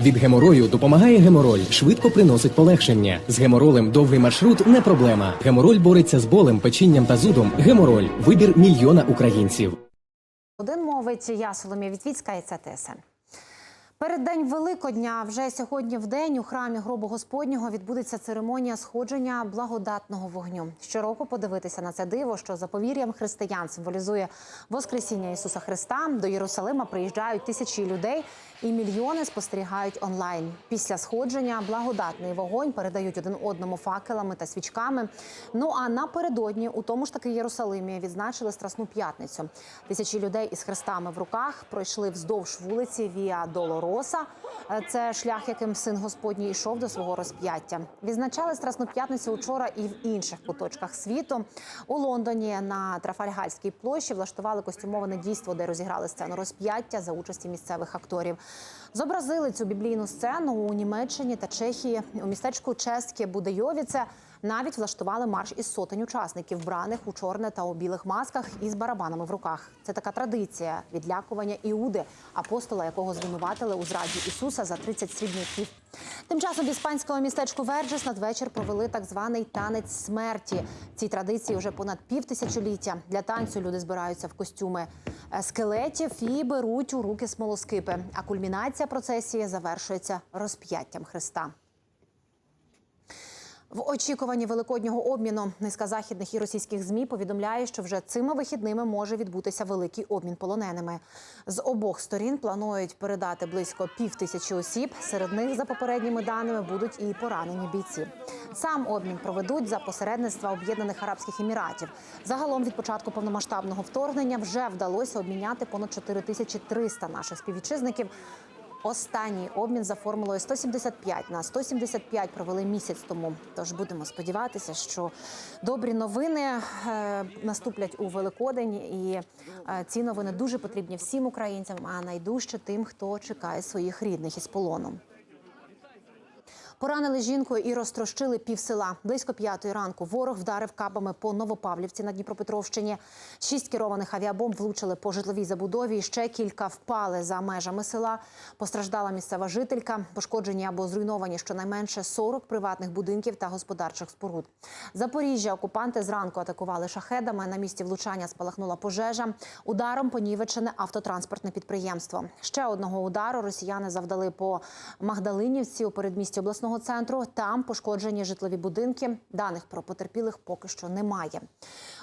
Від геморою допомагає гемороль, швидко приносить полегшення. З геморолем довгий маршрут не проблема. Гемороль бореться з болем, печінням та зудом. Гемороль вибір мільйона українців. Один мовить я Соломія Вітвіцька і це ТСН. Перед день Великодня, вже сьогодні в день у храмі гробу Господнього відбудеться церемонія сходження благодатного вогню. Щороку подивитися на це диво, що за повір'ям християн символізує Воскресіння Ісуса Христа. До Єрусалима приїжджають тисячі людей, і мільйони спостерігають онлайн. Після сходження благодатний вогонь передають один одному факелами та свічками. Ну а напередодні у тому ж таки Єрусалимі відзначили Страсну п'ятницю. Тисячі людей із хрестами в руках пройшли вздовж вулиці Віа Долороса. Е, Це шлях, яким син Господній йшов до свого розп'яття. Відзначали Страсну п'ятницю учора і в інших куточках світу. У Лондоні на Трафальгальській площі влаштували костюмоване дійство, де розіграли сцену розп'яття за участі місцевих акторів. Зобразили цю біблійну сцену у Німеччині та Чехії у містечку Чеське Будейовіце. Навіть влаштували марш із сотень учасників, вбраних у чорне та у білих масках із барабанами в руках. Це така традиція відлякування Іуди, апостола, якого звинуватили у зраді Ісуса за 30 срібників. Тим часом в іспанському містечку Верджес надвечір провели так званий танець смерті. Цій традиції вже понад півтисячоліття. Для танцю люди збираються в костюми скелетів і беруть у руки смолоскипи. А кульмінація процесії завершується розп'яттям Христа. В очікуванні великоднього обміну низка західних і російських змі повідомляє, що вже цими вихідними може відбутися великий обмін полоненими. З обох сторін планують передати близько пів тисячі осіб. Серед них, за попередніми даними, будуть і поранені бійці. Сам обмін проведуть за посередництва Об'єднаних Арабських Еміратів. Загалом від початку повномасштабного вторгнення вже вдалося обміняти понад 4300 наших співвітчизників. Останній обмін за формулою 175 на 175 провели місяць тому. Тож будемо сподіватися, що добрі новини е, наступлять у Великодень, і е, ці новини дуже потрібні всім українцям, а найдужче тим, хто чекає своїх рідних із полону. Поранили жінку і розтрощили пів села. Близько п'ятої ранку ворог вдарив кабами по Новопавлівці на Дніпропетровщині. Шість керованих авіабомб влучили по житловій забудові. Ще кілька впали за межами села. Постраждала місцева жителька. Пошкоджені або зруйновані щонайменше 40 приватних будинків та господарчих споруд. Запоріжжя окупанти зранку атакували шахедами. На місці влучання спалахнула пожежа. Ударом понівечене автотранспортне підприємство. Ще одного удару росіяни завдали по Магдалинівці у передмісті обласного центру. Там пошкоджені житлові будинки. Даних про потерпілих поки що немає.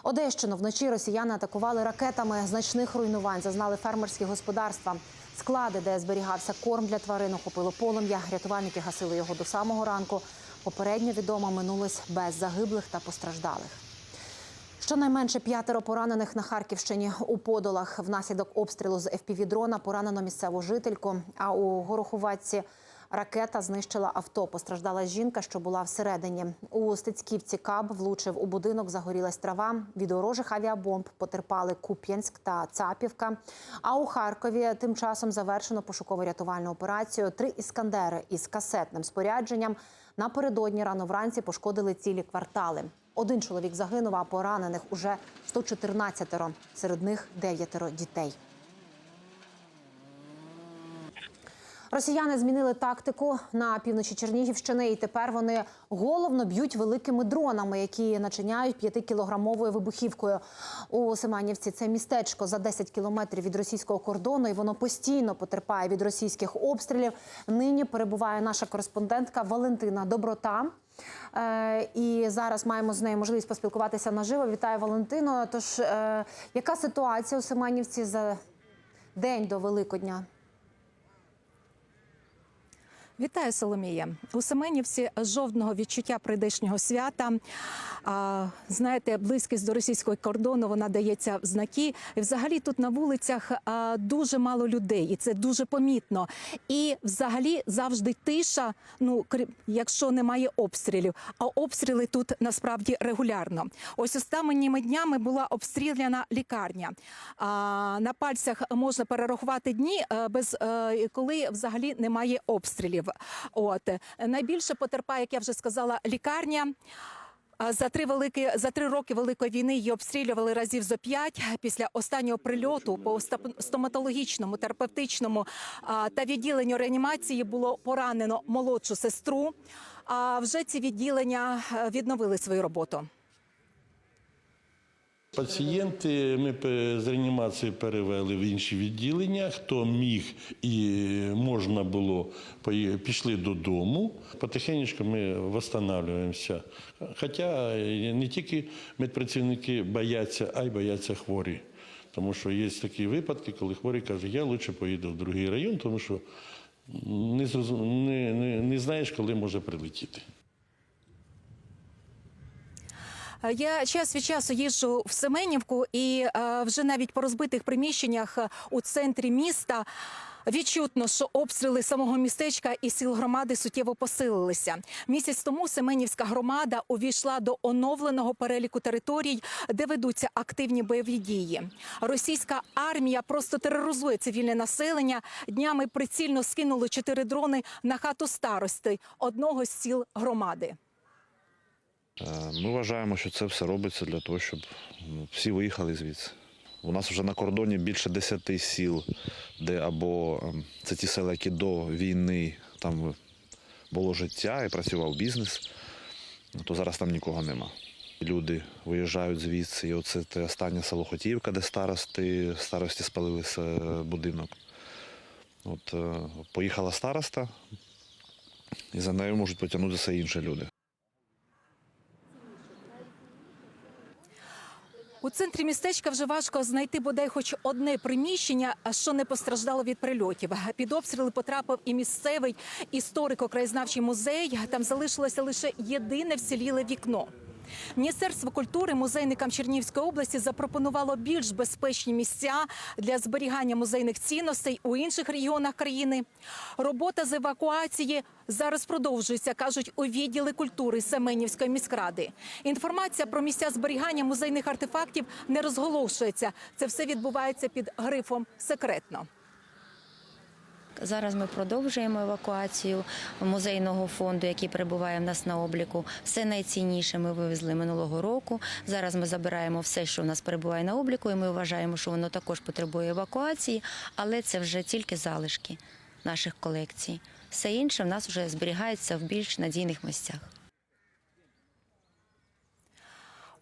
Одещину вночі росіяни атакували ракетами. Значних руйнувань зазнали фермерські господарства. Склади, де зберігався корм для тварин, охопило полум'я. Рятувальники гасили його до самого ранку. Попередньо відомо минулось без загиблих та постраждалих. Щонайменше п'ятеро поранених на Харківщині у Подолах внаслідок обстрілу з FPV-дрона поранено місцеву жительку. А у Гороховатці ракета знищила авто. Постраждала жінка, що була всередині. У Стецьківці Каб влучив у будинок, загорілась трава. Від ворожих авіабомб потерпали Куп'янськ та Цапівка. А у Харкові тим часом завершено пошуково-рятувальну операцію. Три іскандери із касетним спорядженням напередодні рано вранці пошкодили цілі квартали. Один чоловік загинув, а поранених уже 114, серед них дев'ятеро дітей. Росіяни змінили тактику на півночі Чернігівщини, і тепер вони головно б'ють великими дронами, які начиняють п'ятикілограмовою вибухівкою. У Семенівці це містечко за 10 кілометрів від російського кордону, і воно постійно потерпає від російських обстрілів. Нині перебуває наша кореспондентка Валентина Доброта. Е, і зараз маємо з нею можливість поспілкуватися наживо. Вітаю Валентино. Тож, е, яка ситуація у Семенівці за день до Великодня? Вітаю, Соломія. У Семенівці жодного відчуття прийдешнього свята. А, знаєте, близькість до російського кордону вона дається в знаки. І взагалі тут на вулицях а, дуже мало людей, і це дуже помітно. І взагалі завжди тиша. Ну крім- якщо немає обстрілів. А обстріли тут насправді регулярно. Ось останніми днями була обстріляна лікарня. А, на пальцях можна перерахувати дні, е, без е, коли взагалі немає обстрілів. От найбільше потерпає, як я вже сказала, лікарня. За три великі за три роки великої війни її обстрілювали разів зо п'ять. Після останнього прильоту по стоматологічному, терапевтичному та відділенню реанімації було поранено молодшу сестру. А вже ці відділення е, відновили свою роботу. Пацієнти ми з реанімації перевели в інші відділення. Хто міг і можна було, пішли додому. Потихеньку ми встановлюємося. Хоча не тільки медпрацівники бояться, а й бояться хворі. Тому що є такі випадки, коли хворий каже, я краще поїду в другий район, тому що не, не, не знаєш, коли може прилетіти. Е, Я час від часу їжджу в Семенівку, і е, вже навіть по розбитих приміщеннях е, у центрі міста. Відчутно, що обстріли самого містечка і сіл громади суттєво посилилися. Місяць тому Семенівська громада увійшла до оновленого переліку територій, де ведуться активні бойові дії. Російська армія просто тероризує цивільне населення. Днями прицільно скинули чотири дрони на хату старости одного з сіл громади. Е, Ми вважаємо, що це все робиться для того, щоб ну, всі виїхали звідси. У нас вже на кордоні більше десяти сіл, де або ем, це ті села, які до війни там було життя і працював бізнес, то зараз там нікого нема. Люди виїжджають звідси, і оце те останнє село Хотіївка, де старости, старості спалили е, будинок. От е, поїхала староста, і за нею можуть потягнутися інші люди. У центрі містечка вже важко знайти бодай хоч одне приміщення, що не постраждало від прильотів. Під обстріли потрапив і місцевий історико-краєзнавчий музей. Там залишилося лише єдине вціліле вікно. Міністерство культури музейникам Чернівської області запропонувало більш безпечні місця для зберігання музейних цінностей у інших регіонах країни. Робота з евакуації зараз продовжується, кажуть у відділи культури Семенівської міськради. Інформація про місця зберігання музейних артефактів не розголошується. Це все відбувається під грифом секретно. Зараз ми продовжуємо евакуацію музейного фонду, який перебуває в нас на обліку. Все найцінніше ми вивезли минулого року. Зараз ми забираємо все, що в нас перебуває на обліку, і ми вважаємо, що воно також потребує евакуації, але це вже тільки залишки наших колекцій. Все інше в нас вже зберігається в більш надійних місцях.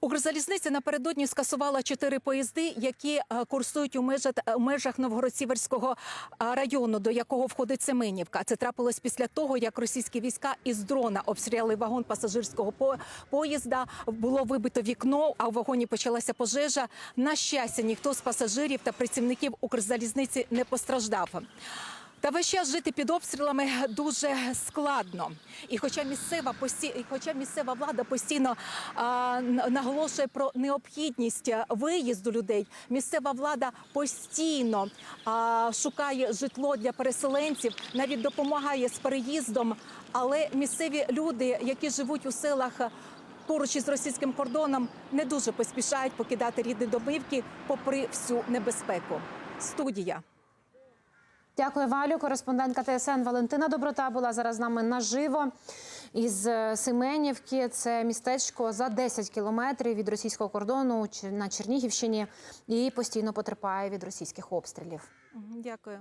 Укрзалізниця напередодні скасувала чотири поїзди, які е, курсують у межах, у межах Новгород-Сіверського е, району, до якого входить Семенівка. Це трапилось після того, як російські війська із дрона обстріляли вагон пасажирського поїзда. Було вибито вікно, а в вагоні почалася пожежа. На щастя, ніхто з пасажирів та працівників Укрзалізниці не постраждав. Та весь час жити під обстрілами дуже складно. І хоча місцева пості... хоча місцева влада постійно а, наголошує про необхідність виїзду людей, місцева влада постійно а, шукає житло для переселенців, навіть допомагає з переїздом. Але місцеві люди, які живуть у селах. Поруч із російським кордоном не дуже поспішають покидати рідні домівки, попри всю небезпеку. Студія. Дякую, Валю. Кореспондентка ТСН Валентина Доброта була зараз з нами наживо із е, Семенівки. Це містечко за 10 кілометрів від російського кордону на Чернігівщині і постійно потерпає від російських обстрілів. Дякую.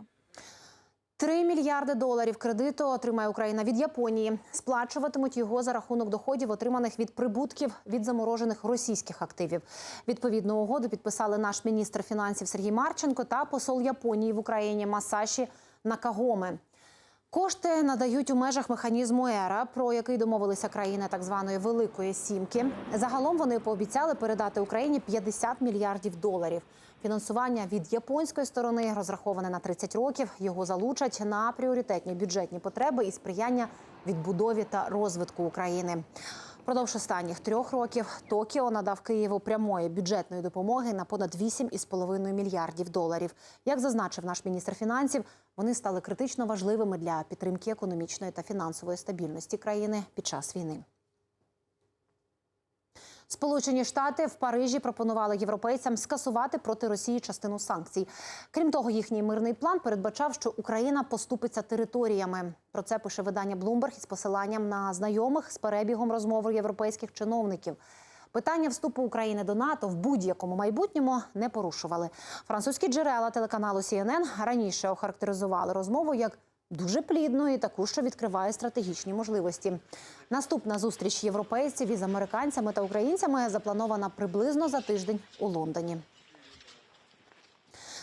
3 мільярди доларів кредиту отримає Україна від Японії. Сплачуватимуть його за рахунок доходів, отриманих від прибутків від заморожених російських активів. Відповідну угоду підписали наш міністр фінансів Сергій Марченко та посол Японії в Україні Масаші Накагоме. Кошти надають у межах механізму ЕРА, про який домовилися країни так званої Великої Сімки. Загалом вони пообіцяли передати Україні 50 мільярдів доларів. Фінансування від японської сторони розраховане на 30 років. Його залучать на пріоритетні бюджетні потреби і сприяння відбудові та розвитку України. Продовж останніх трьох років Токіо надав Києву прямої бюджетної допомоги на понад 8,5 мільярдів доларів. Як зазначив наш міністр фінансів, вони стали критично важливими для підтримки економічної та фінансової стабільності країни під час війни. Сполучені Штати в Парижі пропонували європейцям скасувати проти Росії частину санкцій. Крім того, їхній мирний план передбачав, що Україна поступиться територіями. Про це пише видання Bloomberg із посиланням на знайомих з перебігом розмови європейських чиновників. Питання вступу України до НАТО в будь-якому майбутньому не порушували. Французькі джерела телеканалу CNN раніше охарактеризували розмову як дуже плідну і таку, що відкриває стратегічні можливості. Наступна зустріч європейців із американцями та українцями запланована приблизно за тиждень у Лондоні.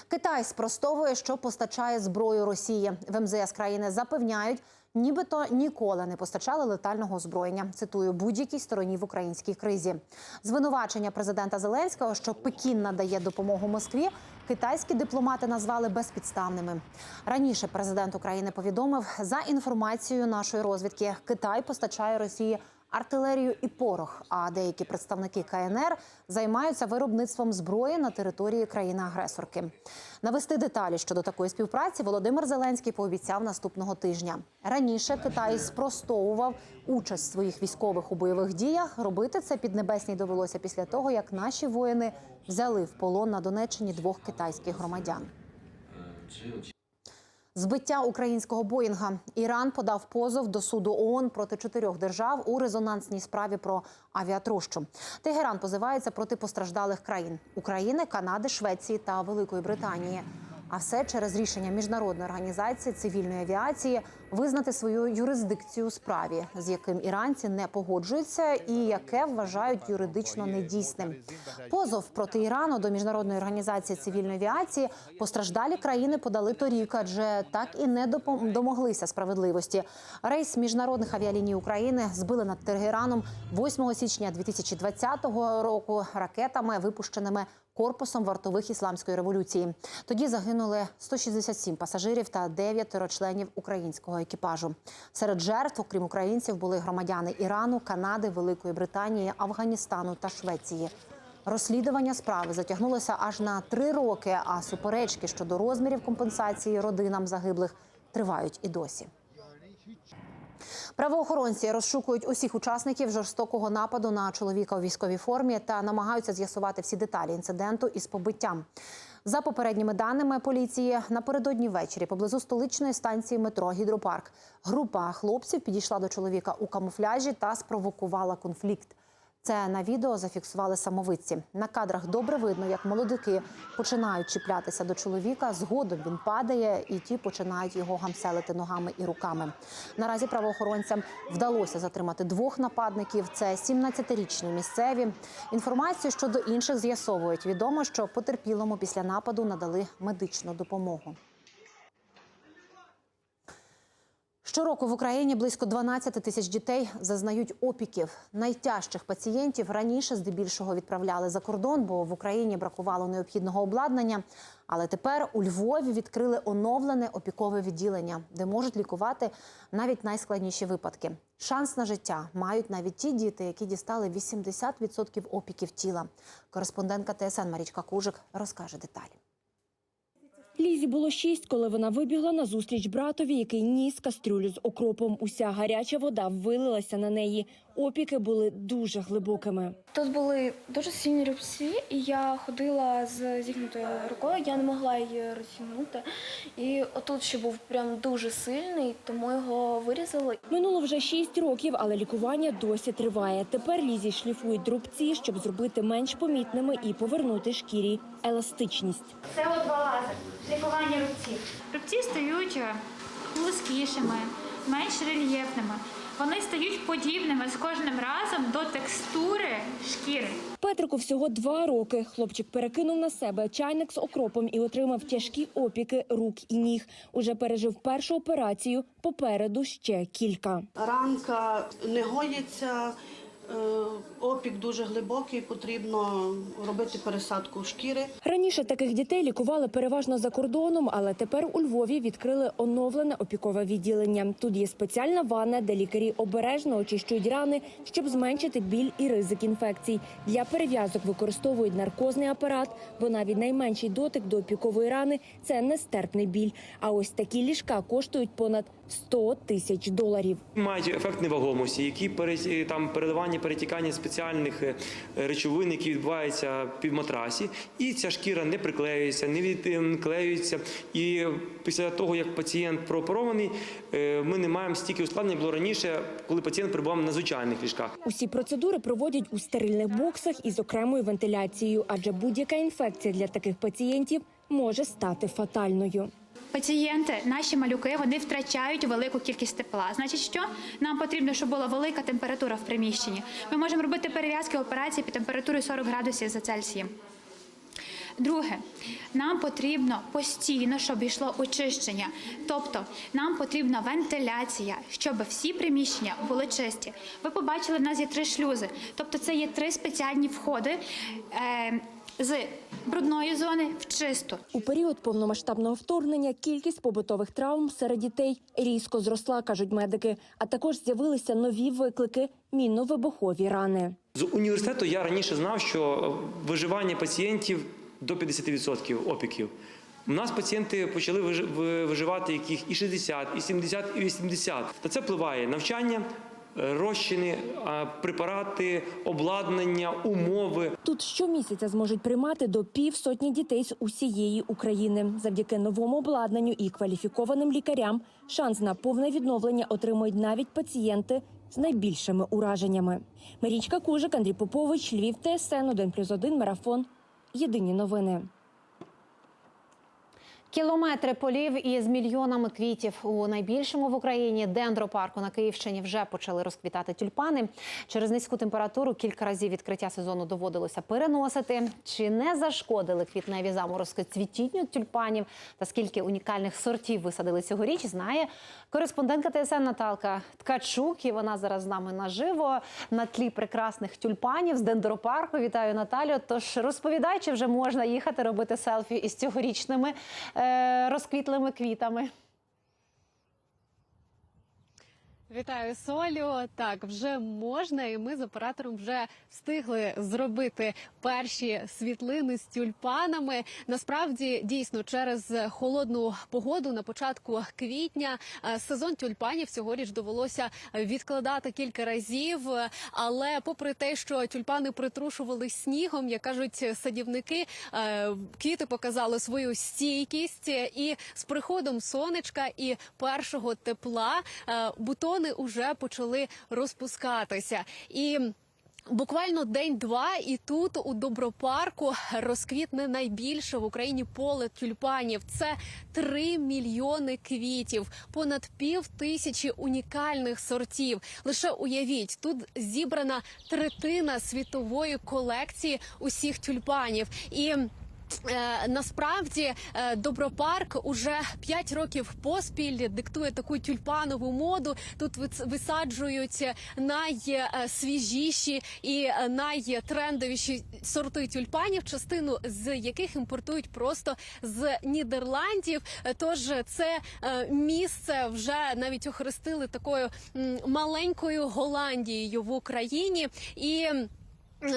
Китай спростовує, що постачає зброю Росії. В МЗС країни запевняють, нібито ніколи не постачали летального озброєння. Цитую будь-якій стороні в українській кризі. Звинувачення президента Зеленського, що Пекін надає допомогу Москві. Китайські дипломати назвали безпідставними. Раніше президент України повідомив за інформацією нашої розвідки, Китай постачає Росії артилерію і порох. А деякі представники КНР займаються виробництвом зброї на території країни-агресорки. Навести деталі щодо такої співпраці Володимир Зеленський пообіцяв наступного тижня. Раніше Китай спростовував участь своїх військових у бойових діях. Робити це піднебесній довелося після того, як наші воїни взяли в полон на Донеччині двох китайських громадян. Збиття українського Боїнга Іран подав позов до суду ООН проти чотирьох держав у резонансній справі про авіатрощу. Тегеран позивається проти постраждалих країн України, Канади, Швеції та Великої Британії. А все через рішення міжнародної організації цивільної авіації визнати свою юрисдикцію у справі, з яким іранці не погоджуються, і яке вважають юридично недійсним. Позов проти Ірану до міжнародної організації цивільної авіації постраждалі країни подали торік, адже так і не домоглися справедливості. Рейс міжнародних авіаліній України збили над Тегераном 8 січня 2020 року ракетами, випущеними корпусом вартових ісламської революції. Тоді загинули 167 пасажирів та 9 членів українського екіпажу. Серед жертв, окрім українців, були громадяни Ірану, Канади, Великої Британії, Афганістану та Швеції. Розслідування справи затягнулося аж на три роки, а суперечки щодо розмірів компенсації родинам загиблих тривають і досі. Правоохоронці розшукують усіх учасників жорстокого нападу на чоловіка у військовій формі та намагаються з'ясувати всі деталі інциденту із побиттям. За попередніми даними поліції, напередодні ввечері поблизу столичної станції метро Гідропарк група хлопців підійшла до чоловіка у камуфляжі та спровокувала конфлікт. Це на відео зафіксували самовидці. На кадрах добре видно, як молодики починають чіплятися до чоловіка. Згодом він падає, і ті починають його гамселити ногами і руками. Наразі правоохоронцям вдалося затримати двох нападників. Це 17-річні місцеві. Інформацію щодо інших з'ясовують. Відомо, що потерпілому після нападу надали медичну допомогу. Щороку в Україні близько 12 тисяч дітей зазнають опіків. Найтяжчих пацієнтів раніше здебільшого відправляли за кордон, бо в Україні бракувало необхідного обладнання. Але тепер у Львові відкрили оновлене опікове відділення, де можуть лікувати навіть найскладніші випадки. Шанс на життя мають навіть ті діти, які дістали 80% опіків тіла. Кореспондентка ТСН Марічка Кужик розкаже деталі. Лізі було шість, коли вона вибігла на зустріч братові, який ніс кастрюлю з окропом. Уся гаряча вода вилилася на неї. Опіки були дуже глибокими. Тут були дуже сильні рубці, і я ходила з зігнутою рукою, я не могла її розтягнути. І отут ще був прям дуже сильний, тому його вирізали. Минуло вже шість років, але лікування досі триває. Тепер Лізі шліфують друбці, щоб зробити менш помітними і повернути шкірі еластичність. Це от лазер, лікування рубців. Рубці стають е, плоскішими, менш рельєфними. Вони стають подібними з кожним разом до текстури шкіри. Петрику всього два роки. Хлопчик перекинув на себе чайник з окропом і отримав тяжкі опіки рук і ніг. Уже пережив першу операцію. Попереду ще кілька. Ранка не гоїться, опік дуже глибокий, потрібно робити пересадку шкіри. Раніше таких дітей лікували переважно за кордоном, але тепер у Львові відкрили оновлене опікове відділення. Тут є спеціальна ванна, де лікарі обережно очищують рани, щоб зменшити біль і ризик інфекцій. Для перев'язок використовують наркозний апарат, бо навіть найменший дотик до опікової рани це нестерпний біль. А ось такі ліжка коштують понад 100 тисяч доларів. Мають ефект невагомості, які пере- там переливання, перетікання спеціальних е, речовин, які відбуваються під матрасі, і ця шкіра не приклеюється, не відклеюється. І після того, як пацієнт прооперований, е, ми не маємо стільки ускладнень, було раніше, коли пацієнт перебував на звичайних ліжках. Усі процедури проводять у стерильних боксах із окремою вентиляцією, адже будь-яка інфекція для таких пацієнтів може стати фатальною. Пацієнти, наші малюки, вони втрачають велику кількість тепла. Значить, що нам потрібно, щоб була велика температура в приміщенні. Ми можемо робити перев'язки операції під температурою 40 градусів за Цельсієм. Друге, нам потрібно постійно, щоб йшло очищення. Тобто нам потрібна вентиляція, щоб всі приміщення були чисті. Ви побачили, в нас є три шлюзи. Тобто це є три спеціальні входи е, з брудної зони в чисту. У період повномасштабного вторгнення кількість побутових травм серед дітей різко зросла, кажуть медики. А також з'явилися нові виклики мінно-вибухові рани. З університету я раніше знав, що виживання пацієнтів до 50% опіків. У нас пацієнти почали виживати яких і 60, і 70, і 80. На це впливає навчання, розчини, препарати, обладнання, умови. Тут щомісяця зможуть приймати до півсотні дітей з усієї України. Завдяки новому обладнанню і кваліфікованим лікарям шанс на повне відновлення отримують навіть пацієнти з найбільшими ураженнями. Марічка Кужик, Андрій Попович, Львів, ТСН 1+,1, Марафон. Єдині новини. Кілометри полів із мільйонами квітів у найбільшому в Україні дендропарку на Київщині вже почали розквітати тюльпани. Через низьку температуру кілька разів відкриття сезону доводилося переносити. Чи не зашкодили квітневі заморозки цвітінню тюльпанів та скільки унікальних сортів висадили цьогоріч, знає кореспондентка ТСН Наталка Ткачук. І вона зараз з нами наживо на тлі прекрасних тюльпанів з дендропарку. Вітаю Наталю. Тож розповідай, чи вже можна їхати робити селфі із цьогорічними е, розквітлими квітами. Вітаю Солю. Так, вже можна, і ми з оператором вже встигли зробити перші світлини з тюльпанами. Насправді, дійсно, через холодну погоду на початку квітня е, сезон тюльпанів цьогоріч довелося відкладати кілька разів. Але попри те, що тюльпани притрушували снігом, як кажуть садівники, е, квіти показали свою стійкість, і з приходом сонечка і першого тепла е, бутони вже почали розпускатися і. Буквально день-два, і тут у добропарку розквітне найбільше в Україні поле тюльпанів. Це 3 мільйони квітів, понад пів тисячі унікальних сортів. Лише уявіть, тут зібрана третина світової колекції усіх тюльпанів і. Е, насправді е, добропарк уже 5 років поспіль диктує таку тюльпанову моду. Тут вис- висаджують найсвіжіші і найтрендовіші сорти тюльпанів, частину з яких імпортують просто з Нідерландів. Тож це е, місце вже навіть охрестили такою маленькою Голландією в Україні і.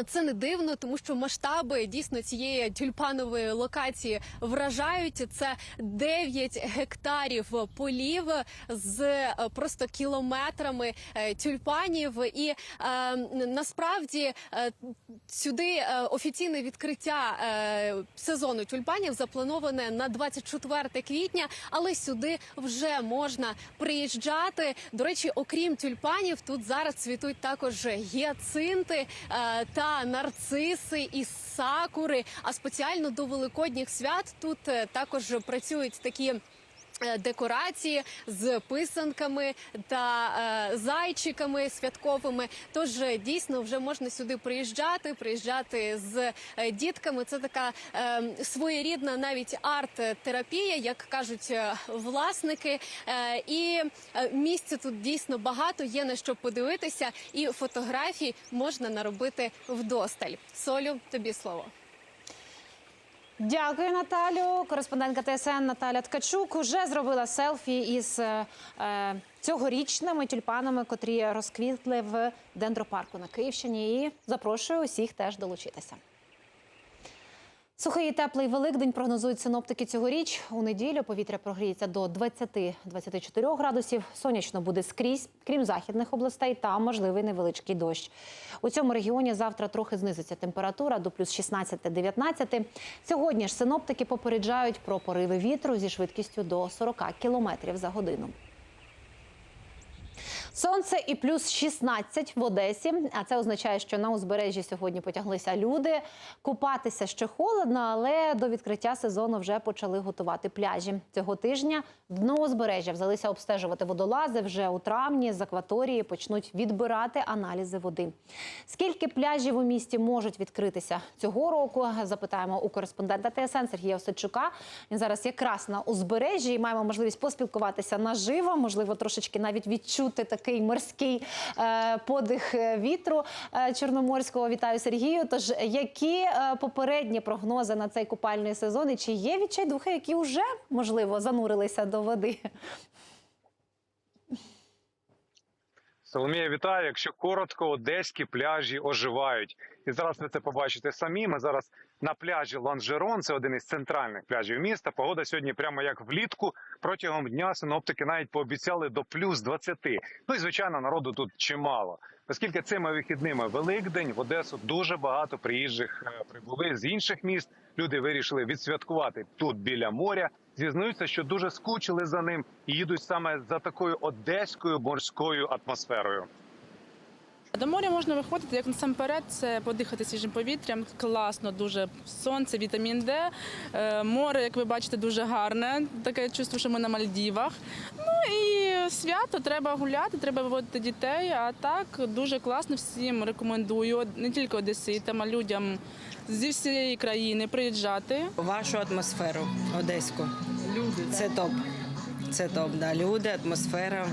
Це не дивно, тому що масштаби дійсно цієї тюльпанової локації вражають. Це 9 гектарів полів з е, просто кілометрами е, тюльпанів. І е, насправді е, сюди офіційне відкриття сезону тюльпанів заплановане на 24 квітня, але сюди вже можна приїжджати. До речі, окрім тюльпанів, тут зараз цвітуть також гіацинти та нарциси і сакури. А спеціально до великодніх свят тут е, також працюють такі. Е, Декорації з писанками та е, зайчиками святковими. Тож е, дійсно вже можна сюди приїжджати, приїжджати з е, дітками. Це така е, своєрідна навіть арт-терапія, як кажуть власники. Е, і місця тут дійсно багато. Є на що подивитися, і фотографій можна наробити вдосталь. Солю, тобі слово. Дякую, Наталю. Кореспондентка ТСН Наталя Ткачук уже зробила селфі із е, е, цьогорічними тюльпанами, котрі розквітли в дендропарку на Київщині. І запрошую усіх теж долучитися. Сухий і теплий Великдень прогнозують синоптики цьогоріч. У неділю повітря прогріється до 20-24 градусів. Сонячно буде скрізь, крім західних областей, та можливий невеличкий дощ. У цьому регіоні завтра трохи знизиться температура до плюс 16-19. Сьогодні ж синоптики попереджають про пориви вітру зі швидкістю до 40 км за годину. Сонце і плюс 16 в Одесі. А це означає, що на узбережжі сьогодні потяглися люди. Купатися ще холодно, але до відкриття сезону вже почали готувати пляжі. Цього тижня дно узбережжя взялися обстежувати водолази. Вже у травні з акваторії почнуть відбирати аналізи води. Скільки пляжів у місті можуть відкритися цього року? Запитаємо у кореспондента ТСН Сергія Осадчука. Він зараз якраз на узбережжі і маємо можливість поспілкуватися наживо, можливо, трошечки навіть відчути такий морський е, подих е, вітру е, чорноморського. Вітаю Сергію. Тож які попередні прогнози на цей купальний сезон? І чи є відчайдухи, які вже можливо занурилися до води? Соломія, вітаю. Якщо коротко, одеські пляжі оживають. І зараз ви це побачите самі. Ми зараз на пляжі Ланжерон, це один із центральних пляжів міста. Погода сьогодні прямо як влітку. Протягом дня синоптики навіть пообіцяли до плюс 20. Ну і звичайно, народу тут чимало. Оскільки цими вихідними Великдень в Одесу дуже багато приїжджих е, прибули з інших міст. Люди вирішили відсвяткувати тут біля моря. Зізнаються, що дуже скучили за ним і їдуть саме за такою одеською морською атмосферою. До моря можна виходити як насамперед, це подихати свіжим повітрям. Класно, дуже сонце, вітамін Д. Е, Море, як ви бачите, дуже гарне. Таке чувство, що ми на Мальдівах. Ну і свято треба гуляти, треба виводити дітей. А так дуже класно всім рекомендую не тільки одеситам, а людям зі всієї країни приїжджати. Вашу атмосферу одеську. Люди це топ. Це топ. Да. Люди, атмосфера,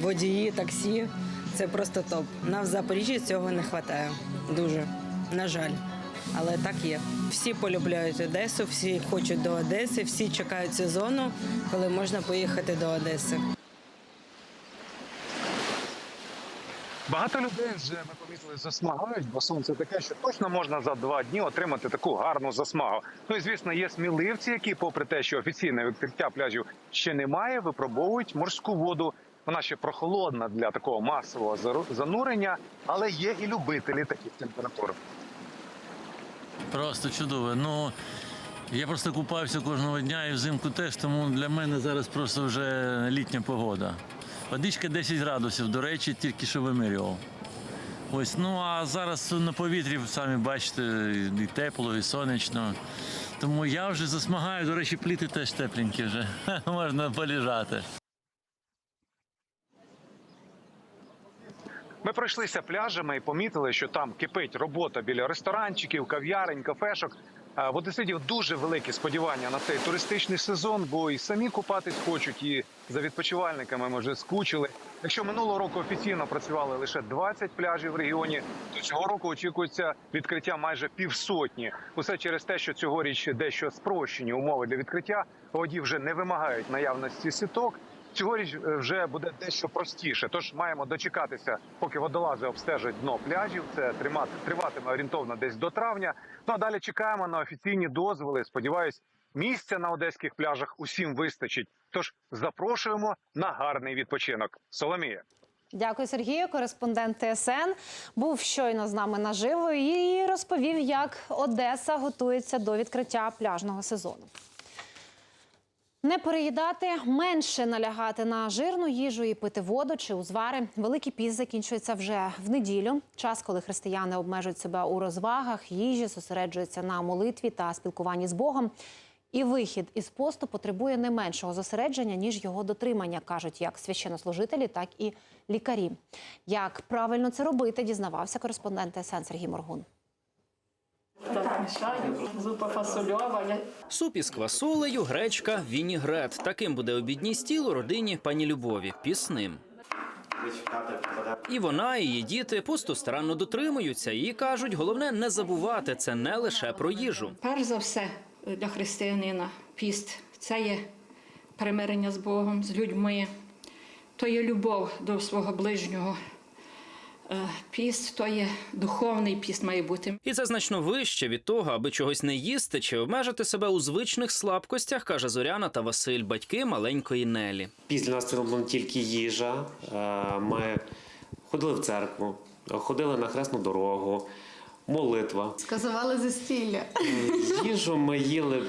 водії, таксі. Це просто топ. Нам в Запоріжжі цього не вистачає. Дуже. На жаль. Але так є. Всі полюбляють Одесу, всі хочуть до Одеси, всі чекають сезону, коли можна поїхати до Одеси. Багато людей вже ми помітили засмагають, бо сонце таке, що точно можна за два дні отримати таку гарну засмагу. Ну і звісно, є сміливці, які, попри те, що офіційне відкриття пляжів ще немає, випробовують морську воду. Вона ще прохолодна для такого масового занурення, але є і любителі таких температур. Просто чудово. Ну я просто купався кожного дня і взимку теж, тому для мене зараз просто вже літня погода. Водичка 10 градусів, до речі, тільки що вимірював. Ось, ну а зараз на повітрі, самі бачите, і тепло, і сонячно. Тому я вже засмагаю, до речі, пліти теж тепленькі вже. Можна полежати. Ми пройшлися пляжами і помітили, що там кипить робота біля ресторанчиків, кав'ярень, кафешок. В одеситів дуже великі сподівання на цей туристичний сезон, бо і самі купатись хочуть, і за відпочивальниками ми вже скучили. Якщо минулого року офіційно працювали лише 20 пляжів в регіоні, то цього року очікується відкриття майже півсотні. Усе через те, що цьогоріч дещо спрощені умови для відкриття. Воді вже не вимагають наявності сіток. Цьогоріч е, вже буде дещо простіше. Тож маємо дочекатися, поки водолази обстежать дно пляжів. Це тримати триватиме орієнтовно десь до травня. Ну а далі чекаємо на офіційні дозволи. Сподіваюсь, місця на одеських пляжах усім вистачить. Тож запрошуємо на гарний відпочинок. Соломія. Дякую, Сергію. Кореспондент ТСН був щойно з нами наживо і розповів, як Одеса готується до відкриття пляжного сезону. Не переїдати, менше налягати на жирну їжу і пити воду чи узвари. Великий піст закінчується вже в неділю. Час, коли християни обмежують себе у розвагах, їжі, зосереджуються на молитві та спілкуванні з Богом. І вихід із посту потребує не меншого зосередження, ніж його дотримання, кажуть як священнослужителі, так і лікарі. Як правильно це робити, дізнавався кореспондент ТСН Сергій Моргун. Так, мішаю, зупа фасольова. Суп із квасолею, гречка, вінігрет. Таким буде обідній стіл у родині пані Любові. Пісним. І вона, і її діти посту старанно дотримуються і кажуть, головне не забувати це не лише про їжу. Перш за все для християнина піст це є примирення з Богом, з людьми, то є любов до свого ближнього. Е, піст то є духовний піст має бути. І це значно вище від того, аби чогось не їсти чи обмежити себе у звичних слабкостях, каже Зоряна та Василь, батьки маленької Нелі. Після нас це була тільки їжа. Е, Ми ходили в церкву, ходили на хресну дорогу, молитва. Сказували застілля. Їжу ми їли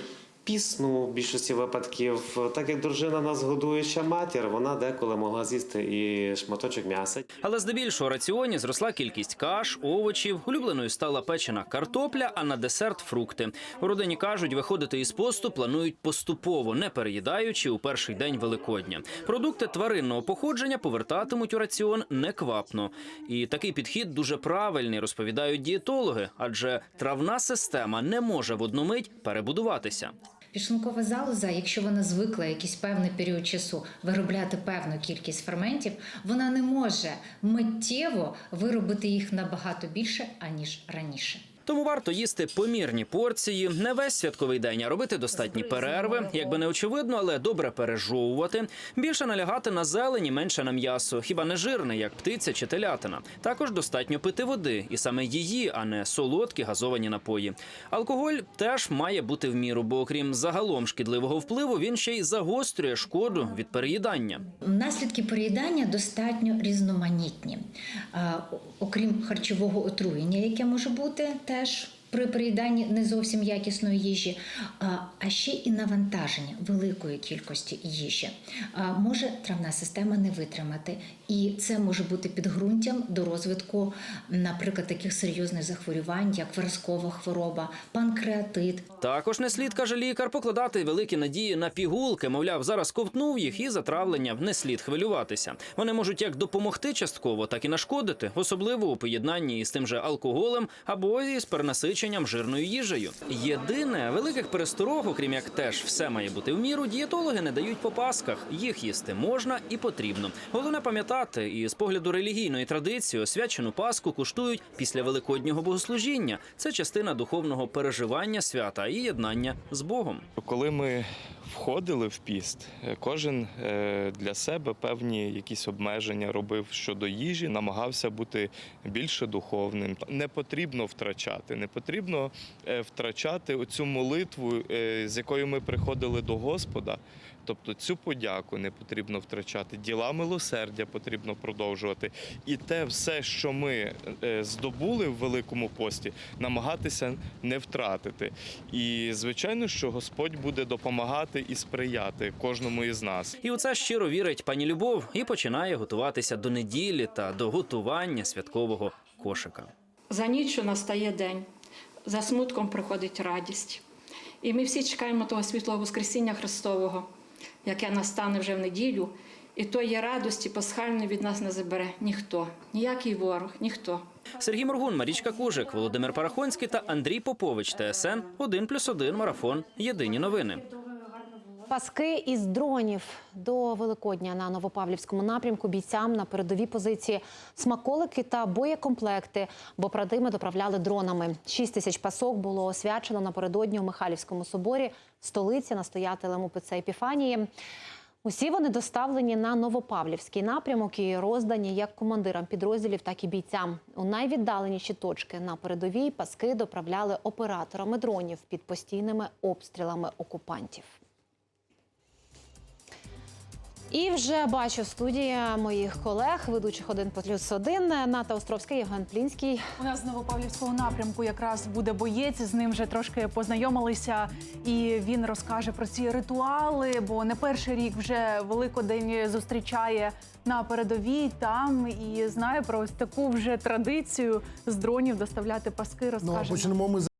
пісну в більшості випадків. Так як дружина нас годуюча матір, вона деколи могла з'їсти і шматочок м'яса. Але здебільшого раціоні зросла кількість каш, овочів, улюбленою стала печена картопля, а на десерт фрукти. У родині кажуть, виходити із посту планують поступово, не переїдаючи у перший день Великодня. Продукти тваринного походження повертатимуть у раціон неквапно. І такий підхід дуже правильний, розповідають дієтологи, адже травна система не може в одну мить перебудуватися. Підшлункова залоза, якщо вона звикла якийсь певний період часу виробляти певну кількість ферментів, вона не може миттєво виробити їх набагато більше аніж раніше. Тому варто їсти помірні порції, не весь святковий день, а робити достатні перерви, якби не очевидно, але добре пережовувати. Більше налягати на зелені, менше на м'ясо, хіба не жирне, як птиця чи телятина. Також достатньо пити води, і саме її, а не солодкі газовані напої. Алкоголь теж має бути в міру, бо окрім загалом шкідливого впливу, він ще й загострює шкоду від переїдання. Наслідки переїдання достатньо різноманітні. Окрім харчового отруєння, яке може бути теж при переїданні не зовсім якісної їжі, а ще і навантаження великої кількості їжі. Може травна система не витримати, і це може бути підґрунтям до розвитку, наприклад, таких серйозних захворювань, як виразкова хвороба, панкреатит, Також не слід, каже лікар, покладати великі надії на пігулки. Мовляв, зараз ковтнув їх і затравлення не слід хвилюватися. Вони можуть як допомогти частково, так і нашкодити, особливо у поєднанні із тим же алкоголем або із перенасиченням жирною їжею. Єдине великих пересторог, окрім як теж все має бути в міру, дієтологи не дають по пасках. Їх їсти можна і потрібно. Головне пам'ятати, і з погляду релігійної традиції освячену паску куштують після великоднього богослужіння. Це частина духовного переживання свята і єднання з Богом. Коли ми входили в піст, е, кожен е, для себе певні якісь обмеження робив щодо їжі, намагався бути більше духовним. Не потрібно втрачати, не потрібно е, втрачати оцю молитву, з якою ми приходили до Господа. Тобто цю подяку не потрібно втрачати, діла милосердя потрібно продовжувати. І те все, що ми е, здобули в Великому пості, намагатися не втратити. І звичайно, що Господь буде допомагати і сприяти кожному із нас. І у це щиро вірить пані Любов і починає готуватися до неділі та до готування святкового кошика. За ніччю настає день, за смутком приходить радість. І ми всі чекаємо того світлого Воскресіння Христового, яке настане вже в неділю. І тої радості пасхальної від нас не забере ніхто, ніякий ворог, ніхто. Сергій Моргун, Марічка Кужик, Володимир Парахонський та Андрій Попович. ТСН 1+,1 марафон. Єдині новини. Паски із дронів до Великодня на Новопавлівському напрямку бійцям на передові позиції смаколики та боєкомплекти, бо прадими доправляли дронами. Шість тисяч пасок було освячено напередодні у Михайлівському соборі, столиці настоятелем УПЦ Епіфанії. Усі вони доставлені на Новопавлівський напрямок і роздані як командирам підрозділів, так і бійцям. У найвіддаленіші точки на передовій паски доправляли операторами дронів під постійними обстрілами окупантів. І вже бачу студія моїх колег, ведучих один плюс один Ната Островська, Євген Плінський. У нас з Новопавлівського напрямку якраз буде боєць. З ним вже трошки познайомилися, і він розкаже про ці ритуали. Бо не перший рік вже Великодень зустрічає на передовій там і знає про ось таку вже традицію з дронів доставляти паски. Розкаже. Ну, почнемо ми з